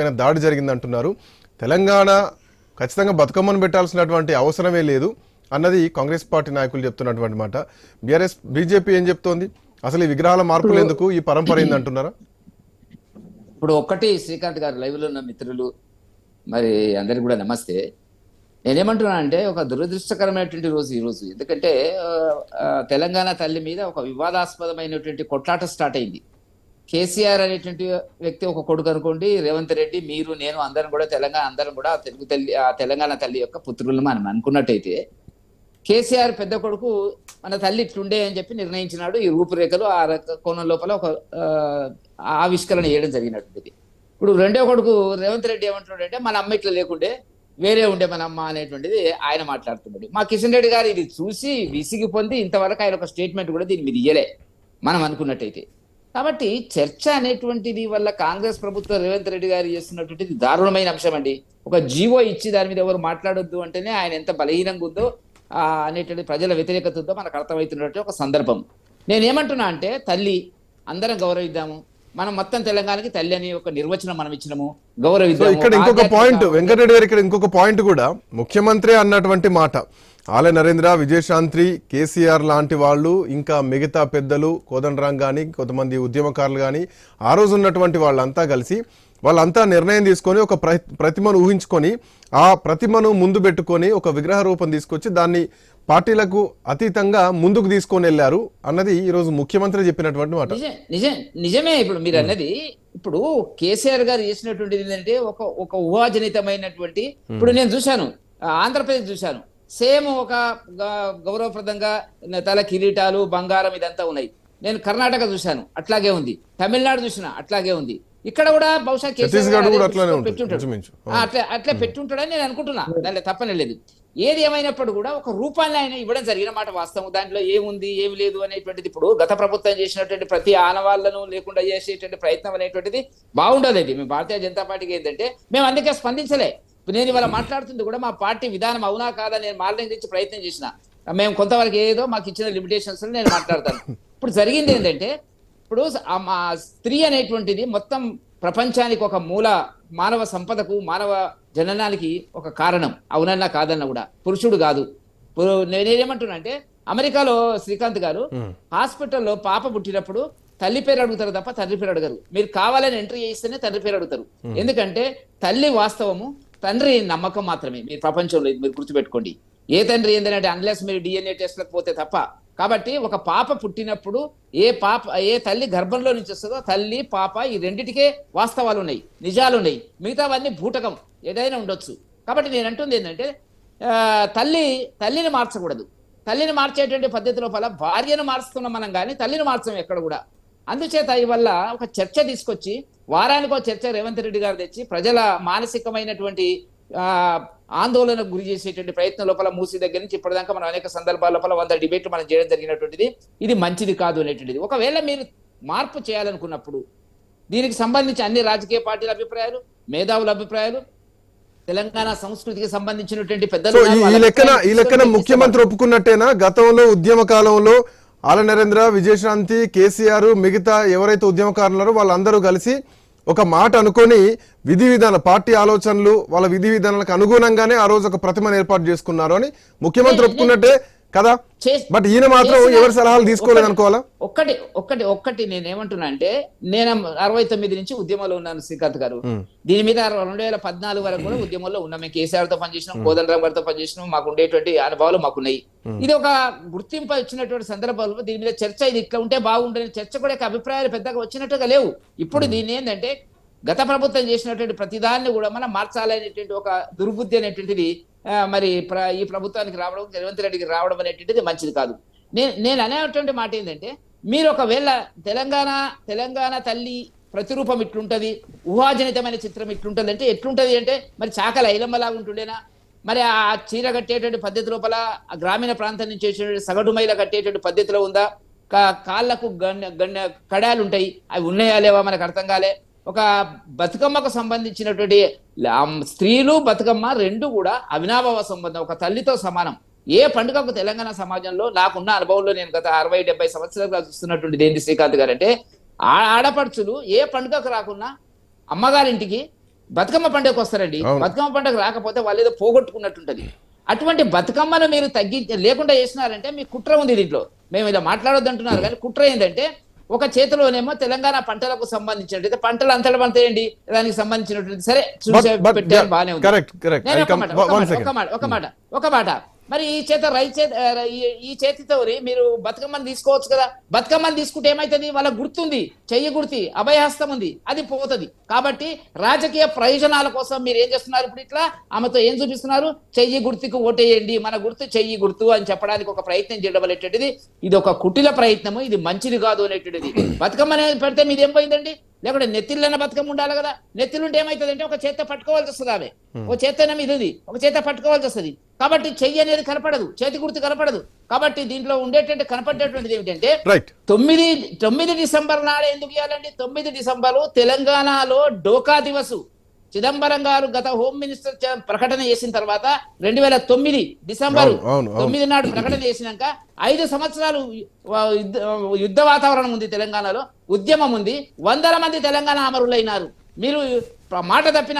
పైన దాడి జరిగింది అంటున్నారు తెలంగాణ ఖచ్చితంగా బతుకమ్మను పెట్టాల్సినటువంటి అవసరమే లేదు అన్నది కాంగ్రెస్ పార్టీ నాయకులు చెప్తున్నటువంటి మాట. బీఆర్ఎస్ బీజేపీ ఏం చెప్తోంది? అసలు ఈ విగ్రహాల మార్పులు ఎందుకు? ఈ పరంపర ఏంది అంటున్నారా ఇప్పుడు ఒక్కటి శ్రీకాంత్ గారు లైవ్లో ఉన్న మిత్రులు మరి అందరికి కూడా నమస్తే. నేనేమంటున్నా అంటే ఒక దురదృష్టకరమైనటువంటి రోజు ఈ రోజు. ఎందుకంటే తెలంగాణ తల్లి మీద ఒక వివాదాస్పదమైనటువంటి కొట్లాట స్టార్ట్ అయింది. కేసీఆర్ అనేటువంటి వ్యక్తి ఒక కొడుకు అనుకోండి రేవంత్ రెడ్డి మీరు నేను అందరం కూడా తెలంగాణ అందరం కూడా ఆ తెలుగు తల్లి ఆ తెలంగాణ తల్లి యొక్క పుత్రులు మనం అనుకున్నట్టయితే కేసీఆర్ పెద్ద కొడుకు మన తల్లి ఇట్లుండే అని చెప్పి నిర్ణయించినాడు. ఈ రూపురేఖలు ఆ రక- కోణం లోపల ఒక ఆవిష్కరణ చేయడం జరిగినటువంటిది ఇప్పుడు రెండో కొడుకు రేవంత్ రెడ్డి ఏమంటున్నాడు అంటే మన అమ్మ ఇట్లా లేకుండే వేరే ఉండే మన అమ్మ అనేటువంటిది ఆయన మాట్లాడుతున్నాడు. మా కిషన్ రెడ్డి గారు ఇది చూసి విసిగి పొంది ఇంతవరకు ఆయన ఒక స్టేట్మెంట్ కూడా దీని మీద ఇయ్యలే మనం అనుకున్నట్టయితే. కాబట్టి చర్చ అనేటువంటిది వల్ల కాంగ్రెస్ ప్రభుత్వం రేవంత్ రెడ్డి గారు చేస్తున్నటువంటిది దారుణమైన అంశం అండి. ఒక జీవో ఇచ్చి దాని మీద ఎవరు మాట్లాడొద్దు అంటేనే ఆయన ఎంత బలహీనంగా ఉందో అనేటువంటి ప్రజల వ్యతిరేకత ఉందో మనకు అర్థమవుతున్నటువంటి ఒక సందర్భం. నేనేమంటున్నా అంటే తల్లి అందరం గౌరవిద్దాము. మనం మొత్తం తెలంగాణకి తల్లి అని ఒక నిర్వచనం మనం ఇచ్చినాము. సో గౌరవిద్దాము ఇక్కడ ఇంకొక పాయింట్ వెంకటరెడ్డి గారు ఇక్కడ ఇంకొక పాయింట్ కూడా ముఖ్యమంత్రి అన్నటువంటి మాట. ఆలయ నరేంద్ర విజయశాంతి కేసీఆర్ లాంటి వాళ్ళు ఇంకా మిగతా పెద్దలు కోదండరాం కానీ కొంతమంది ఉద్యమకారులు కానీ ఆ రోజు ఉన్నటువంటి వాళ్ళంతా కలిసి వాళ్ళంతా నిర్ణయం తీసుకొని ఒక ప్ర- ప్రతిమను ఊహించుకొని ఆ ప్రతిమను ముందు పెట్టుకొని ఒక విగ్రహ రూపం తీసుకొచ్చి దాన్ని పార్టీలకు అతీతంగా ముందుకు తీసుకొని వెళ్ళారు అన్నది ఈరోజు ముఖ్యమంత్రి చెప్పినటువంటి మాట. నిజం నిజం నిజమే ఇప్పుడు మీరు అన్నది. ఇప్పుడు కేసీఆర్ గారు చేసినటువంటిది ఏంటంటే ఒక ఒక ఊహాజనితమైనటువంటి ఇప్పుడు నేను చూశాను ఆంధ్రప్రదేశ్ చూశాను. సేమ్ ఒక గౌరవప్రదంగా తల కిరీటాలు బంగారం ఇదంతా ఉన్నాయి. నేను కర్ణాటక చూశాను అట్లాగే ఉంది. తమిళనాడు చూసిన అట్లాగే ఉంది. ఇక్కడ కూడా బహుశా అట్లా అట్లా పెట్టుంటాడని నేను అనుకుంటున్నా. దాంట్లో తప్పనే లేదు. ఏది ఏమైనప్పుడు కూడా ఒక రూపాన్ని ఆయన ఇవ్వడం జరిగిన మాట వాస్తవం. దాంట్లో ఏముంది ఏమి లేదు అనేటువంటిది ఇప్పుడు గత ప్రభుత్వం చేసినటువంటి ప్రతి ఆనవాళ్ళను లేకుండా చేసేటువంటి ప్రయత్నం అనేటువంటిది బాగుండలేదు. మేము భారతీయ జనతా పార్టీకి ఏంటంటే మేము అందుకే స్పందించలే. నేను ఇవాళ మాట్లాడుతుంది కూడా మా పార్టీ విధానం అవునా కాదా నేను మార్లించి ప్రయత్నం చేసిన. మేము కొంతవరకు ఏదో మాకు ఇచ్చిన లిమిటేషన్స్ నేను మాట్లాడతాను. ఇప్పుడు జరిగింది ఏంటంటే ఇప్పుడు మా స్త్రీ అనేటువంటిది మొత్తం ప్రపంచానికి ఒక మూల మానవ సంపదకు మానవ జననానికి ఒక కారణం. అవునన్నా కాదన్నా కూడా. పురుషుడు కాదు. నేనేమంటున్నా అంటే అమెరికాలో శ్రీకాంత్ గారు హాస్పిటల్లో పాప పుట్టినప్పుడు తల్లి పేరు అడుగుతారు తప్ప తండ్రి పేరు అడగరు. మీరు కావాలని ఎంట్రీ చేస్తేనే తండ్రి పేరు అడుగుతారు. ఎందుకంటే తల్లి వాస్తవము తండ్రి నమ్మకం మాత్రమే. మీరు ప్రపంచంలో ఇది మీరు గుర్తుపెట్టుకోండి. ఏ తండ్రి ఏంటంటే అన్లెస్ మీరు డిఎన్ఏ టెస్ట్లకు పోతే తప్ప. కాబట్టి ఒక పాప పుట్టినప్పుడు ఏ పాప ఏ తల్లి గర్భంలో నుంచి వస్తుందో తల్లి పాప ఈ రెండిటికే వాస్తవాలు ఉన్నాయి నిజాలు ఉన్నాయి. మిగతావన్నీ భూటకం ఏదైనా ఉండొచ్చు. కాబట్టి నేను అంటుంది ఏంటంటే తల్లి తల్లిని మార్చకూడదు. తల్లిని మార్చేటువంటి పద్ధతిలో పల భార్యను మారుస్తున్నాం మనం కానీ తల్లిని మార్చం ఎక్కడ కూడా. అందుచేత ఇవల్ల ఒక చర్చ తీసుకొచ్చి వారానికి ఒక చర్చ రేవంత్ రెడ్డి గారు తెచ్చి ప్రజల మానసికమైనటువంటి ఆ, ఆందోళనకు గురి చేసేటువంటి ప్రయత్నం లోపల మూసి దగ్గర నుంచి ఇప్పటిదాకా మనం అనేక సందర్భాల లోపల వంద డిబేట్లు మనం చేయడం జరిగినటువంటిది ఇది మంచిది కాదు అనేటువంటిది. ఒకవేళ మీరు మార్పు చేయాలనుకున్నప్పుడు దీనికి సంబంధించి అన్ని రాజకీయ పార్టీల అభిప్రాయాలు మేధావుల అభిప్రాయాలు తెలంగాణ సంస్కృతికి సంబంధించినటువంటి పెద్దలు ఈ- లెక్కన ఈ లెక్కన ముఖ్యమంత్రి ఒప్పుకున్నట్టేనా? గతంలో ఉద్యమ కాలంలో ఆల నరేంద్ర విజయశాంతి కేసీఆర్ మిగతా ఎవరైతే ఉద్యమకారులు ఉన్నారో వాళ్ళందరూ కలిసి ఒక మాట అనుకొని విధి విధాన పార్టీ ఆలోచనలు వాళ్ళ విధి విధానాలకు అనుగుణంగానే ఆ రోజు ఒక ప్రతిమను ఏర్పాటు చేసుకున్నారు అని ముఖ్యమంత్రి ఒప్పుకున్నట్టే కదా? బట్ ఈయన మాత్రం ఎవరి సలహాలు తీసుకోలేదు అనుకోవాలా? ఒక్కటి ఒక్కటి ఒక్కటి నేను ఏమంటున్నా అంటే నేను అరవై తొమ్మిది నుంచి ఉద్యమంలో ఉన్నాను శ్రీకాంత్ గారు. దీని మీద రెండు వేల పద్నాలుగు వరకు కూడా ఉద్యమంలో ఉన్నాం. మేము కేసీఆర్తో పనిచేసినాం కోదండరామ్ గారితో పనిచేసినాం మాకు ఉండేటువంటి అనుభవాలు మాకున్నాయి. ఇది ఒక గుర్తింపు వచ్చినటువంటి సందర్భాల్లో దీని మీద చర్చ ఇది ఇట్లా ఉంటే బాగుంటుంది చర్చ కూడా అభిప్రాయాలు పెద్దగా వచ్చినట్టుగా లేవు. ఇప్పుడు దీన్ని ఏంటంటే గత ప్రభుత్వం చేసినటువంటి ప్రతిదాన్ని కూడా మనం మార్చాలనేటువంటి ఒక దుర్బుద్ధి అనేటువంటిది మరి ప్ర- ఈ ప్రభుత్వానికి రావడం రేవంత్ రెడ్డికి రావడం అనేటువంటిది మంచిది కాదు. నేను నేను అనేటువంటి మాట ఏంటంటే మీరు ఒకవేళ తెలంగాణ తెలంగాణ తల్లి ప్రతిరూపం ఇట్లుంటది ఊహాజనితమైన చిత్రం ఇట్లుంటది అంటే ఎట్లుంటది అంటే మరి చాకల ఐలమ్మలాగా ఉంటుండేనా? మరి ఆ చీర కట్టేటువంటి పద్ధతి లోపల గ్రామీణ ప్రాంతం నుంచి వచ్చేటువంటి సగటు మైల కట్టేటువంటి పద్ధతిలో ఉందా? కా- కాళ్ళకు గన్న గన్న కడాలు ఉంటాయి అవి ఉన్నాయా లేవా మనకు అర్థం కాలే. ఒక బతుకమ్మకు సంబంధించినటువంటి స్త్రీలు బతుకమ్మ రెండు కూడా అవినాభావ సంబంధం ఒక తల్లితో సమానం. ఏ పండుగకు తెలంగాణ సమాజంలో నాకున్న అనుభవంలో నేను గత అరవై డెబ్బై సంవత్సరాలుగా చూస్తున్నటువంటిది ఏంటి శ్రీకాంత్ గారు అంటే ఆ ఆడపడుచులు ఏ పండుగకు రాకున్నా అమ్మగారింటికి బతుకమ్మ పండుగకు వస్తారండి. బతుకమ్మ పండుగ రాకపోతే వాళ్ళు ఏదో పోగొట్టుకున్నట్టుంటది. అటువంటి బతుకమ్మను మీరు తగ్గించి లేకుండా చేసినారంటే మీ కుట్ర ఉంది దీంట్లో. మేము ఇలా మాట్లాడొద్దు అంటున్నారు కానీ కుట్ర ఏంటంటే ఒక చేతిలోనేమో తెలంగాణ పంటలకు సంబంధించినట్టు పంటలు అంతటా పంతేయండి దానికి సంబంధించినటువంటి సరే చూసే పెట్టారు బానే ఉంది. ఒక మాట ఒక మాట ఒక మాట. మరి ఈ చేత రైతు చేత ఈ- చేతితో మీరు బతుకమ్మని తీసుకోవచ్చు కదా. బతుకమ్మని తీసుకుంటే ఏమైతుంది? వాళ్ళ గుర్తుంది చెయ్యి గుర్తి అభయహస్తం ఉంది అది పోతుంది. కాబట్టి రాజకీయ ప్రయోజనాల కోసం మీరు ఏం చేస్తున్నారు ఇప్పుడు ఇట్లా? ఆమెతో ఏం చూపిస్తున్నారు? చెయ్యి గుర్తుకు ఓటేయండి మన గుర్తు చెయ్యి గుర్తు అని చెప్పడానికి ఒక ప్రయత్నం చేయడం అనేటువంటిది ఇది ఒక కుటిల ప్రయత్నము ఇది మంచిది కాదు అనేటువంటిది. బతుకమ్మ అనేది పెడితే మీది ఏం పోయిందండి? లేకుంటే నెత్తిళ్ళన్న బతుకమ్మ ఉండాలి కదా. నెత్తిలుంటే ఏమైతుంది అంటే ఒక చేత పట్టుకోవాల్సి వస్తుంది ఆమె. ఒక చేతనం ఇది ఒక చేత పట్టుకోవాల్సి వస్తుంది. కాబట్టి చెయ్యి అనేది కనపడదు. చేతి గుర్తు కనపడదు. కాబట్టి దీంట్లో ఉండేటువంటి కనపడేటువంటిది ఏమిటంటే రైట్ తొమ్మిది తొమ్మిది డిసెంబర్ నాడే ఎందుకు ఇవ్వాలండి తొమ్మిది డిసెంబరు తెలంగాణలో డోకా దివసు. చిదంబరం గారు గత హోమ్ మినిస్టర్ ప్రకటన చేసిన తర్వాత రెండు వేల తొమ్మిది డిసెంబర్. తొమ్మిది నాడు ప్రకటన చేసినాక ఐదు సంవత్సరాలు యుద్ధ వాతావరణం ఉంది తెలంగాణలో ఉద్యమం ఉంది వందల మంది తెలంగాణ అమరులైనారు మీరు మాట తప్పిన